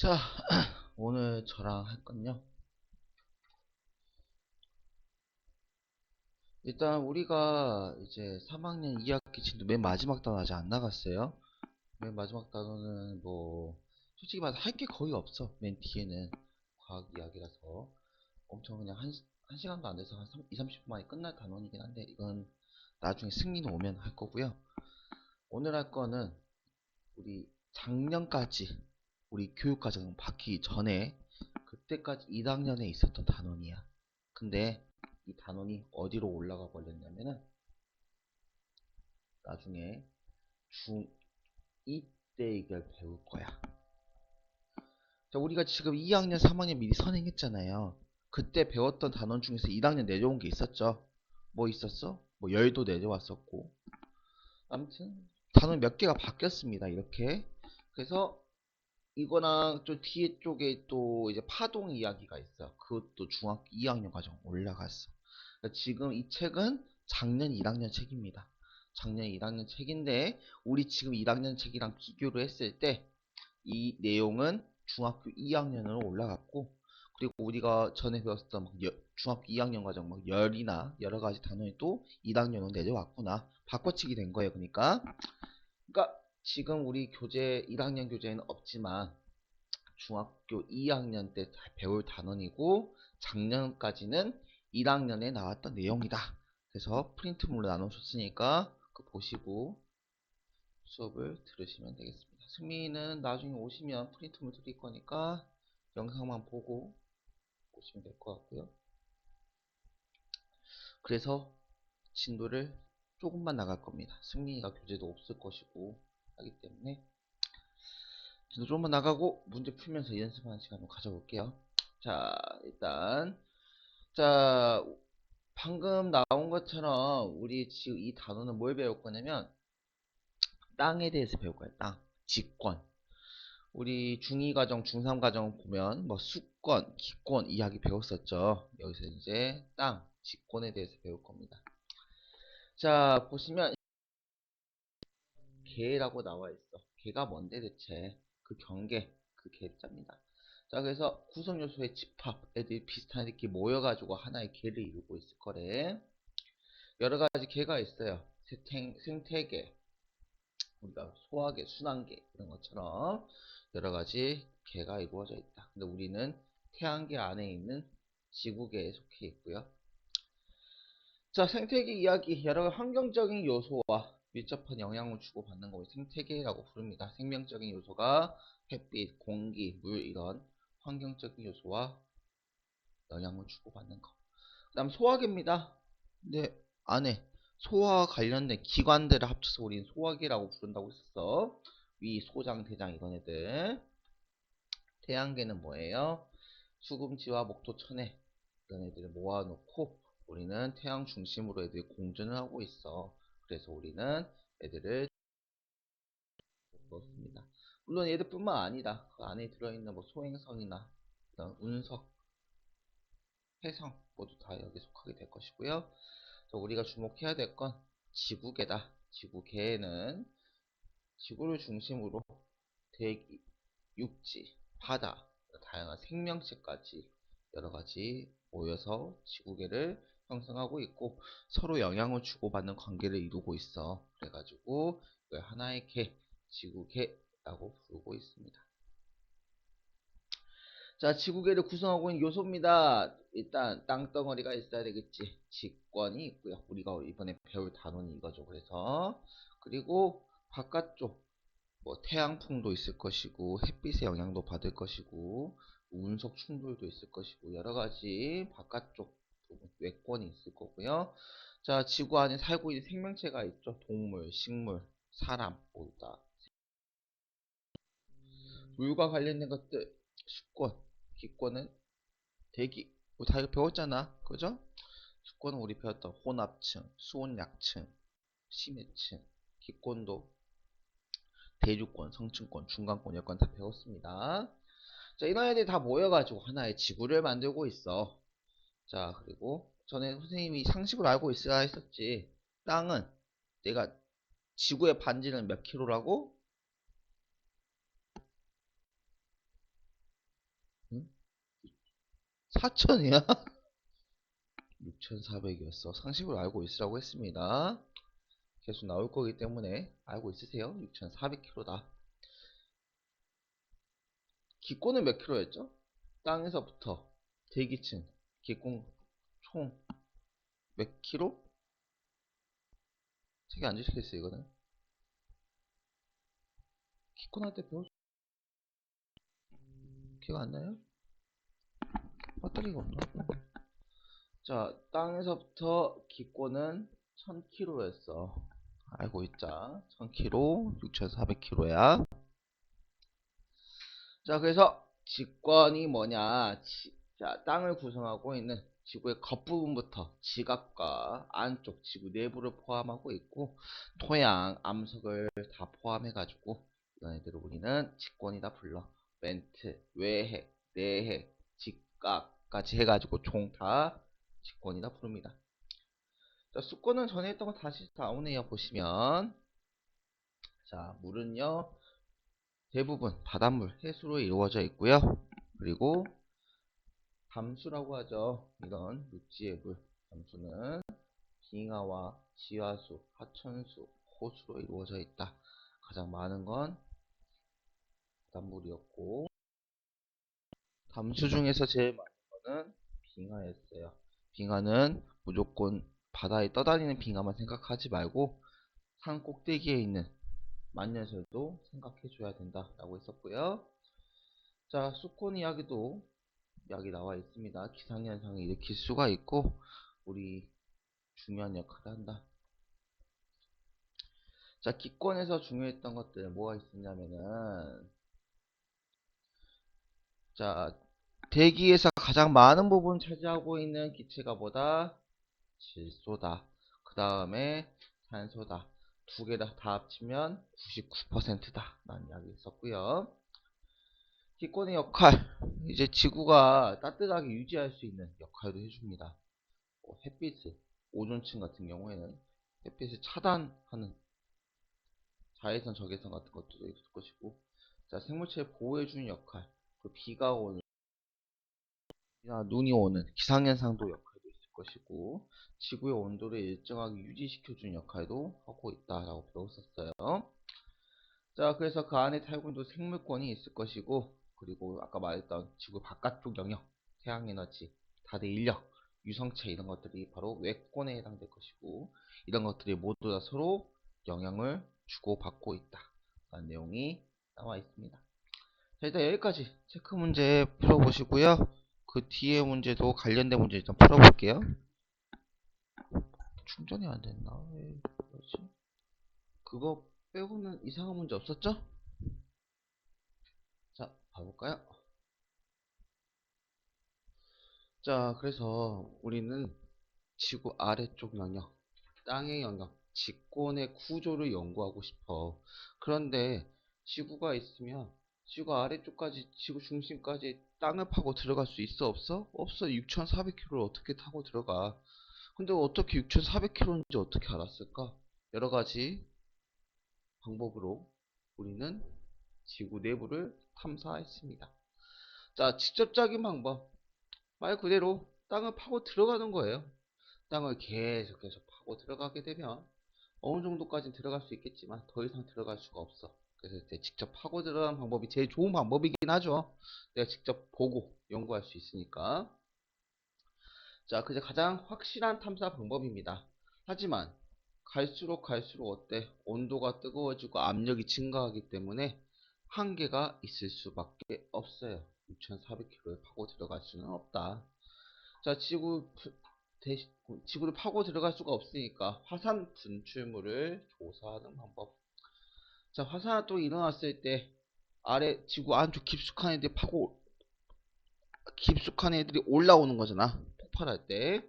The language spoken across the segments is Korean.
자, 오늘 저랑 할 건요. 일단 우리가 이제 3학년 2학기 진도 맨 마지막 단원 아직 안 나갔어요. 맨 마지막 단원은 뭐 솔직히 말해서 할 게 거의 없어. 맨 뒤에는 과학 이야기라서 엄청 그냥 한, 시- 한 시간도 안 돼서 한 3, 2, 30분 만에 끝날 단원이긴 한데 이건 나중에 승리는 오면 할 거고요. 오늘 할 거는 우리 작년까지 우리 교육과정 바뀌기 전에 그때까지 1학년에 있었던 단원이야. 근데 이 단원이 어디로 올라가 버렸냐면은 나중에 중2 때 이걸 배울 거야. 자, 우리가 지금 2학년, 3학년 미리 선행했잖아요. 그때 배웠던 단원 중에서 1학년 내려온 게 있었죠. 뭐 있었어? 뭐 열도 내려왔었고. 아무튼 단원 몇 개가 바뀌었습니다. 이렇게. 그래서 이거랑 좀 뒤에 쪽에 또 이제 파동 이야기가 있어. 그것도 중학교 2학년 과정 올라갔어. 그러니까 지금 이 책은 작년 1학년 책입니다. 작년 1학년 책인데 우리 지금 1학년 책이랑 비교를 했을 때 이 내용은 중학교 2학년으로 올라갔고 그리고 우리가 전에 배웠던 막 여- 중학교 2학년 과정 막 열이나 여러 가지 단원이 또 1학년으로 내려왔구나. 바꿔치기 된 거예요. 그러니까 그러니까 지금 우리 교재 1학년 교재에는 없지만 중학교 2학년 때잘 배울 단원이고 작년까지는 1학년에 나왔던 내용이다. 그래서 프린트물로 나눠줬으니까 그 보시고 수업을 들으시면 되겠습니다. 승민이는 나중에 오시면 프린트물 드릴 거니까 영상만 보고 오시면 될 것 같고요. 그래서 진도를 조금만 나갈 겁니다. 승민이가 교재도 없을 것이고 하기 때문에 진도 조금만 나가고 문제 풀면서 연습하는 시간을 가져볼게요. 자, 일단 자 방금 나온 것처럼 우리 지금 이 단어는 뭘 배울 거냐면 땅에 대해서 배울 거예요. 땅, 직권. 우리 중2 과정, 중3 과정 보면 뭐 수권, 기권 이야기 배웠었죠. 여기서 이제 땅, 직권에 대해서 배울 겁니다. 자, 보시면 개라고 나와 있어. 개가 뭔데 대체? 그 경계, 그 개자입니다. 자, 그래서 구성 요소의 집합, 애들이 비슷한 애들끼리 모여가지고 하나의 개를 이루고 있을 거래. 여러 가지 개가 있어요. 생태, 생태계, 우리가 소화계, 순환계 이런 것처럼 여러 가지 개가 이루어져 있다. 근데 우리는 태양계 안에 있는 지구계에 속해 있고요. 자, 생태계 이야기 여러 환경적인 요소와 밀접한 영향을 주고받는 것을 생태계라고 부릅니다. 생명적인 요소가 햇빛, 공기, 물 이런 환경적인 요소와 영향을 주고받는 것. 그 다음 소화계입니다. 근데 안에 소화와 관련된 기관들을 합쳐서 우리는 소화계라고 부른다고 했었어. 위, 소장, 대장 이런 애들. 태양계는 뭐예요? 수금지와 목토, 천해 이런 애들을 모아놓고 우리는 태양 중심으로 애들이 공전을 하고 있어. 그래서 우리는 애들을 넣었습니다. 물론 얘들뿐만 아니라 그 안에 들어있는 뭐 소행성이나 운석, 해성 모두 다 여기 속하게 될 것이고요. 그래서 우리가 주목해야 될 건 지구계다. 지구계에는 지구를 중심으로 대기, 육지, 바다, 다양한 생명체까지 여러 가지 모여서 지구계를 형성하고 있고 서로 영향을 주고받는 관계를 이루고 있어. 그래가지고 이걸 하나의 계, 지구계라고 부르고 있습니다. 자, 지구계를 구성하고 있는 요소입니다. 일단 땅덩어리가 있어야 되겠지. 직권이 있고요. 우리가 이번에 배울 단원이 이거죠. 그래서 그리고 바깥쪽 뭐 태양풍도 있을 것이고 햇빛의 영향도 받을 것이고 운석 충돌도 있을 것이고 여러 가지 바깥쪽 외권이 있을 거고요. 자, 지구 안에 살고 있는 생명체가 있죠. 동물, 식물, 사람 모두 다. 물과 관련된 것들 수권, 기권은 대기. 우리 다 이거 배웠잖아. 그죠? 수권은 우리 배웠던 혼합층, 수온약층, 심해층, 기권도 대주권, 성층권, 중간권, 여권 다 배웠습니다. 자, 이런 애들이 다 모여가지고 하나의 지구를 만들고 있어. 자, 그리고 전에 선생님이 상식으로 알고 있어야 했었지. 땅은 내가 지구의 반지는 몇 킬로라고? 4천이야? 6,400이었어. 상식으로 알고 있으라고 했습니다. 계속 나올 거기 때문에 알고 있으세요. 6,400km다. 기권은 몇 킬로였죠? 땅에서부터 대기층 기권 총몇 킬로? 책이 안 주시겠어요 이거는 기권 할 때 배웠 기억 안 나요? 배터리가 없나? 자 땅에서부터 기권은 1000km였어 알고 있자 1000km 6400km야 자 그래서 직권이 뭐냐 지- 자 땅을 구성하고 있는 지구의 겉부분부터 지각과 안쪽 지구 내부를 포함하고 있고 토양, 암석을 다 포함해 가지고 이런 애들을 우리는 직권이다 불러. 멘트, 외핵, 내핵, 직각까지 해가지고 총 다 직권이다 부릅니다. 자 수권은 전에 했던 거 다시 나오네요 보시면. 자 물은요 대부분 바닷물, 해수로 이루어져 있고요. 그리고 담수라고 하죠. 이런 육지의 물, 담수는 빙하와 지하수, 하천수, 호수로 이루어져 있다. 가장 많은 건 바닷물이었고 담수 중에서 제일 많은 거는 빙하였어요. 빙하는 무조건 바다에 떠다니는 빙하만 생각하지 말고 산 꼭대기에 있는 만년설도 생각해줘야 된다라고 했었고요. 자, 수콘 이야기도 이야기 나와 있습니다. 기상현상을 일으킬 수가 있고 우리 중요한 역할을 한다. 자, 기권에서 중요했던 것들 뭐가 있었냐면은 자, 대기에서 가장 많은 부분 차지하고 있는 기체가 뭐다? 질소다. 그 다음에 산소다. 두 개 다 다 합치면 99%다. 라는 이야기 있었고요. 기권의 역할. 이제 지구가 따뜻하게 유지할 수 있는 역할도 해줍니다. 뭐 햇빛을, 오존층 같은 경우에는 햇빛을 차단하는 자외선, 적외선 같은 것도 있을 것이고, 자, 생물체를 보호해주는 역할. 그 비가 오는, 비나 눈이 오는 기상현상도 역할도 있을 것이고, 지구의 온도를 일정하게 유지시켜주는 역할도 하고 있다라고 배웠었어요. 자, 그래서 그 안에 있는 생물권이 있을 것이고, 그리고 아까 말했던 지구 바깥쪽 영역, 태양에너지, 다대 인력, 유성체 이런 것들이 바로 외권에 해당될 것이고, 이런 것들이 모두 다 서로 영향을 주고받고 있다. 라는 내용이 나와 있습니다. 자, 일단 여기까지 체크 문제 풀어보시고요. 그 뒤에 문제도 관련된 문제 일단 풀어볼게요. 충전이 안 됐나? 왜 그러지? 그거 빼고는 이상한 문제 없었죠? 자, 봐볼까요? 자, 그래서 우리는 지구 아래쪽 영역, 땅의 영역, 직권의 구조를 연구하고 싶어. 그런데 지구가 있으면 지구 아래쪽까지, 지구 중심까지 땅을 파고 들어갈 수 있어, 없어? 없어. 6,400km를 어떻게 타고 들어가? 근데 어떻게 6,400km인지 어떻게 알았을까? 여러 가지 방법으로 우리는 지구 내부를 탐사했습니다. 자, 직접적인 방법. 말 그대로 땅을 파고 들어가는 거예요. 땅을 계속해서 파고 들어가게 되면 어느 정도까지 들어갈 수 있겠지만 더 이상 들어갈 수가 없어. 그래서 이제 직접 파고 들어가는 방법이 제일 좋은 방법이긴 하죠. 내가 직접 보고 연구할 수 있으니까. 자, 그게 가장 확실한 탐사 방법입니다. 하지만 갈수록 갈수록 어때? 온도가 뜨거워지고 압력이 증가하기 때문에 한계가 있을 수밖에 없어요. 6,400km를 파고 들어갈 수는 없다. 자, 지구 부- 대시, 지구를 파고 들어갈 수가 없으니까 화산 분출물을 조사하는 방법. 자, 화산이 또 일어났을 때 아래 지구 안쪽 깊숙한 애들이 파고 깊숙한 애들이 올라오는 거잖아. 폭발할 때.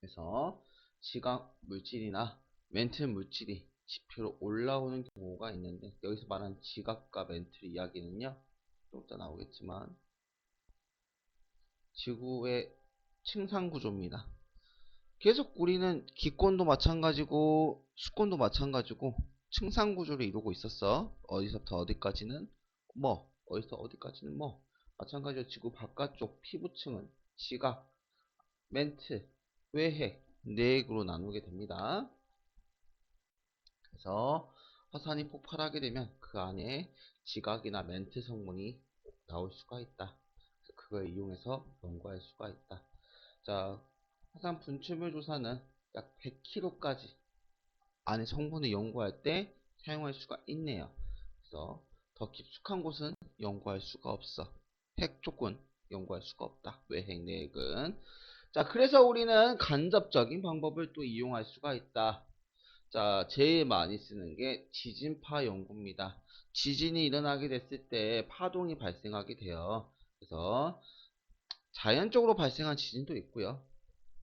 그래서 지각 물질이나 멘틀 물질이 지표로 올라오는 경우가 있는데 여기서 말하는 지각과 멘틀 이야기는요. 좀 이따 나오겠지만 지구의 층상 구조입니다. 계속 우리는 기권도 마찬가지고 수권도 마찬가지고 층상 구조를 이루고 있었어. 어디서부터 어디까지는 뭐, 어디서 어디까지는 뭐. 마찬가지로 지구 바깥쪽 피부층은 지각, 멘트, 외핵, 내핵으로 나누게 됩니다. 그래서 화산이 폭발하게 되면 그 안에 지각이나 멘트 성분이 나올 수가 있다. 그걸 이용해서 연구할 수가 있다. 자, 화산 분출물 조사는 약 100kg까지 안에 성분을 연구할 때 사용할 수가 있네요. 그래서 더 깊숙한 곳은 연구할 수가 없어. 핵 쪽은 연구할 수가 없다. 외핵, 내핵은. 자, 그래서 우리는 간접적인 방법을 또 이용할 수가 있다. 자, 제일 많이 쓰는 게 지진파 연구입니다. 지진이 일어나게 됐을 때 파동이 발생하게 돼요. 그래서 자연적으로 발생한 지진도 있고요.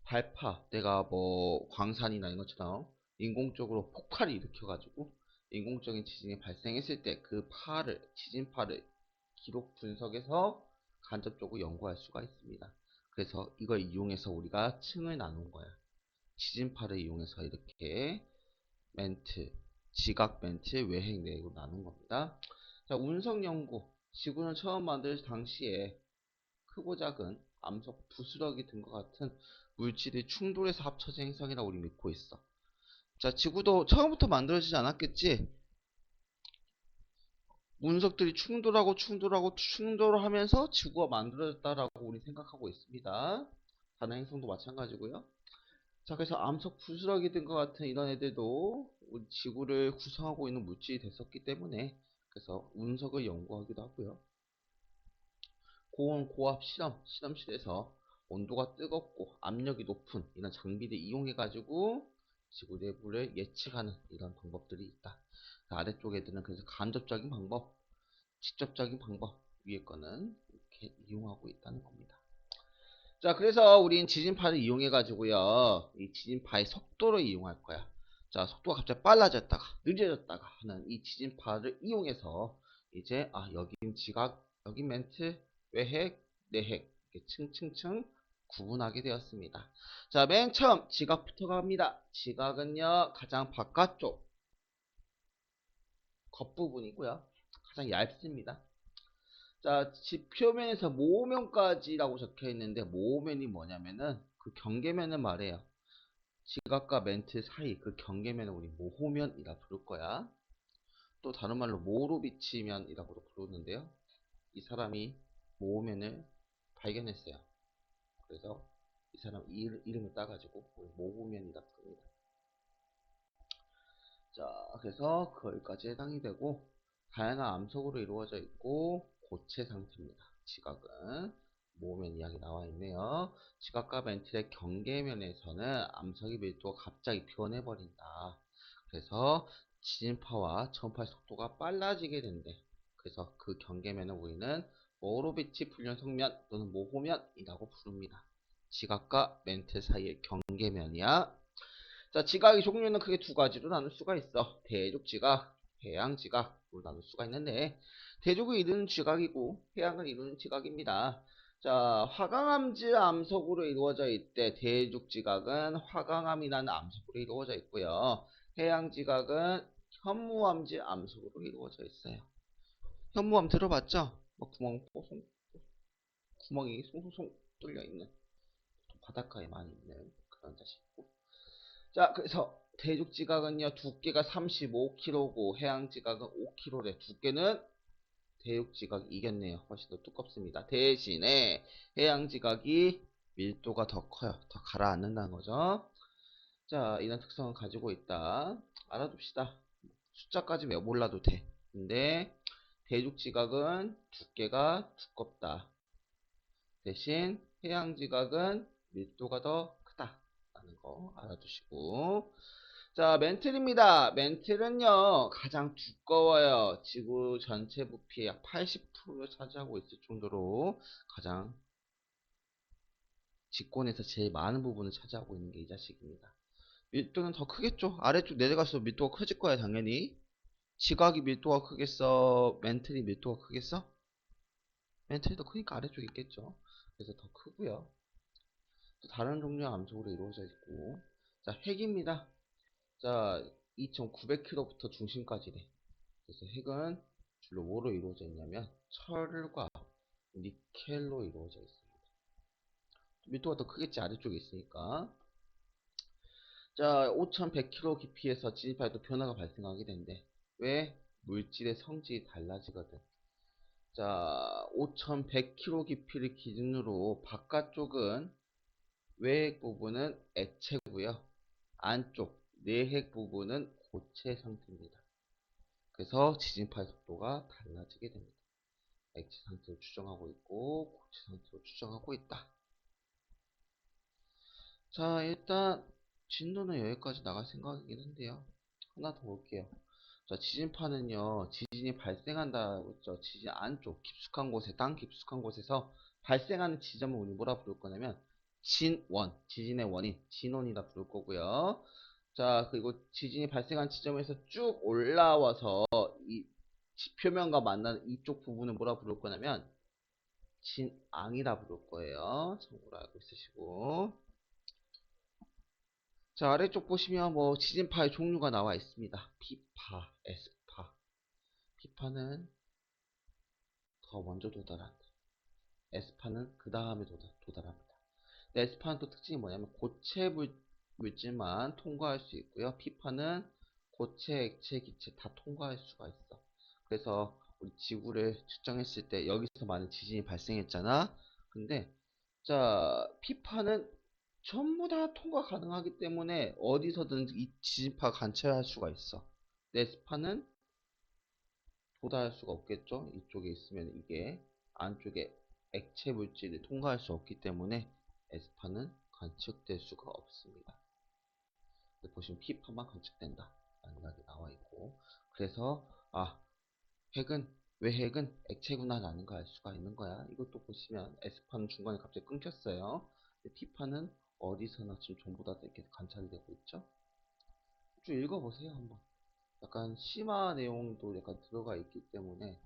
발파, 내가 뭐 광산이나 이런 것처럼 인공적으로 폭발을 일으켜가지고 인공적인 지진이 발생했을 때 그 파를, 지진파를 기록 분석해서 간접적으로 연구할 수가 있습니다. 그래서 이걸 이용해서 우리가 층을 나눈 거야. 지진파를 이용해서 이렇게 멘트, 지각 멘트, 외핵, 내핵으로 나눈 겁니다. 자, 운석 연구. 지구는 처음 만들 당시에 크고 작은 암석, 부스러기 등과 같은 물질이 충돌해서 합쳐진 행성이라고 우리 믿고 있어. 자, 지구도 처음부터 만들어지지 않았겠지? 운석들이 충돌하고 충돌하고 충돌하면서 지구가 만들어졌다라고 우리 생각하고 있습니다. 다른 행성도 마찬가지고요. 자, 그래서 암석 부스러기 등과 같은 이런 애들도 우리 지구를 구성하고 있는 물질이 됐었기 때문에 그래서 운석을 연구하기도 하고요. 고온 고압 실험 실험실에서 온도가 뜨겁고 압력이 높은 이런 장비를 이용해 가지고 지구 내부를 예측하는 이런 방법들이 있다. 그 아래쪽 애들은 그래서 간접적인 방법, 직접적인 방법 위에 거는 이렇게 이용하고 있다는 겁니다. 자, 그래서 우린 지진파를 이용해 가지고요. 이 지진파의 속도를 이용할 거야. 자, 속도가 갑자기 빨라졌다가 느려졌다가 하는 이 지진파를 이용해서 이제 아, 여긴 지각, 여긴 멘트, 외핵, 내핵 이렇게 층층층 구분하게 되었습니다. 자, 맨 처음 지각부터 갑니다. 지각은요, 가장 바깥쪽 겉부분이고요. 가장 얇습니다. 자, 지 표면에서 모면까지라고 적혀 있는데 모면이 뭐냐면은 그 경계면을 말해요. 지각과 멘트 사이 그 경계면을 우리 모호면이라 부를 거야. 또 다른 말로 모로 비치면이라고도 부르는데요. 이 사람이 모호면을 발견했어요. 그래서 이 사람 이- 이름을 따가지고 모호면이라 부릅니다. 자, 그래서 거기까지 해당이 되고 다양한 암석으로 이루어져 있고 고체 상태입니다. 지각은 모면 이야기 나와 있네요. 지각과 멘틀의 경계면에서는 암석의 밀도가 갑자기 변해버린다. 그래서 지진파와 전파의 속도가 빨라지게 된대. 그래서 그 경계면을 우리는 모로비치 불륜 성면 또는 모호면이라고 부릅니다. 지각과 멘틀 사이의 경계면이야. 자, 지각의 종류는 크게 두 가지로 나눌 수가 있어. 대륙 지각, 해양 지각으로 나눌 수가 있는데, 대륙을 이루는 지각이고, 해양을 이루는 지각입니다. 자, 화강암지 암석으로 이루어져 있대. 대륙 지각은 화강암이라는 암석으로 이루어져 있고요. 해양 지각은 현무암지 암석으로 이루어져 있어요. 현무암 들어봤죠? 뭐 구멍 뽀송, 구멍이 송송송 뚫려 있는 바닷가에 많이 있는 그런 자식이고. 자, 그래서 대륙 지각은요, 두께가 35kg고 해양 지각은 5kg래. 두께는 대륙 지각이 이겼네요. 훨씬 더 두껍습니다. 대신에 해양 지각이 밀도가 더 커요. 더 가라앉는다는 거죠. 자, 이런 특성을 가지고 있다. 알아둡시다. 숫자까지 왜 몰라도 돼. 근데 대륙 지각은 두께가 두껍다. 대신 해양 지각은 밀도가 더 크다. 라는 거 알아두시고. 자, 멘틀입니다. 멘틀은요, 가장 두꺼워요. 지구 전체 부피의 약 80%를 차지하고 있을 정도로 가장 직권에서 제일 많은 부분을 차지하고 있는 게 이 자식입니다. 밀도는 더 크겠죠? 아래쪽 내려갈수록 밀도가 커질 거야, 당연히. 지각이 밀도가 크겠어? 멘틀이 밀도가 크겠어? 멘틀이 더 크니까 아래쪽에 있겠죠. 그래서 더 크고요. 또 다른 종류의 암석으로 이루어져 있고 자 핵입니다. 자 2,900km부터 중심까지래. 그래서 핵은 주로 뭐로 이루어져 있냐면 철과 니켈로 이루어져 있습니다. 밀도가 더 크겠지 아래쪽에 있으니까 자 5100km 깊이에서 진입할 때 변화가 발생하게 된대 왜? 물질의 성질이 달라지거든 자 5100km 깊이를 기준으로 바깥쪽은 외핵 부분은 액체고요 안쪽 내핵 부분은 고체 상태입니다 그래서 지진파의 속도가 달라지게 됩니다 액체 상태로 추정하고 있고 고체 상태로 추정하고 있다 자 일단 진도는 여기까지 나갈 생각이긴 한데요. 하나 더 볼게요. 자, 지진파는요, 지진이 발생한다고 했죠. 지진 안쪽, 깊숙한 곳에, 땅 깊숙한 곳에서 발생하는 지점을 우리 뭐라 부를 거냐면, 진원, 지진의 원인, 진원이라 부를 거고요. 자, 그리고 지진이 발생한 지점에서 쭉 올라와서 이 지- 표면과 만나는 이쪽 부분을 뭐라 부를 거냐면, 진앙이라 부를 거예요. 참고로 알고 있으시고. 자, 아래쪽 보시면 뭐 지진파의 종류가 나와 있습니다. P파, S파. P파는 더 먼저 도달한다. S파는 그 다음에 도달, 도달합니다. S파는 또 특징이 뭐냐면 고체 물, 물질만 통과할 수 있고요. P파는 고체, 액체, 기체 다 통과할 수가 있어. 그래서 우리 지구를 측정했을 때 여기서 많은 지진이 발생했잖아. 근데 자, P파는 전부 다 통과 가능하기 때문에 어디서든 이 지진파 관찰할 수가 있어. 네스파는 도달할 수가 없겠죠. 이쪽에 있으면 이게 안쪽에 액체 물질이 통과할 수 없기 때문에 에스파는 관측될 수가 없습니다. 보시면 P파만 관측된다. 라는 말이 나와 있고 그래서 아 핵은 왜 핵은 액체구나 라는 걸 알 수가 있는 거야. 이것도 보시면 S파는 중간에 갑자기 끊겼어요. P파는 어디서나 지금 전부 다 이렇게 관찰이 되고 있죠. 쭉 읽어보세요 한번. 약간 심화 내용도 약간 들어가 있기 때문에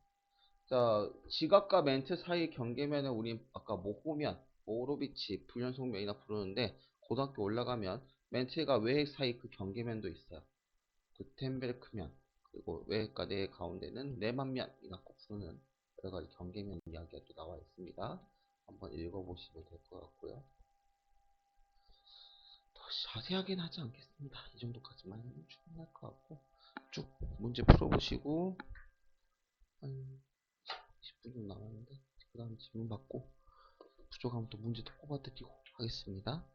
자 지각과 멘트 사이 경계면을 우리 아까 모호면, 모로비치, 불연속면이나 부르는데 고등학교 올라가면 멘트가 외핵 사이 그 경계면도 있어요. 구텐베르크면 그리고 외핵과 내핵 가운데는 내만면이나 꼭 부르는 여러 가지 경계면 이야기가 또 나와 있습니다. 한번 읽어보시면 될 것 같고요. 더 자세하게는 하지 않겠습니다. 이 정도까지만 하면 충분할 것 같고 쭉 문제 풀어보시고 한 10분 정도 남았는데 그 다음 질문 받고 부족하면 또 문제 또 뽑아드리고 하겠습니다.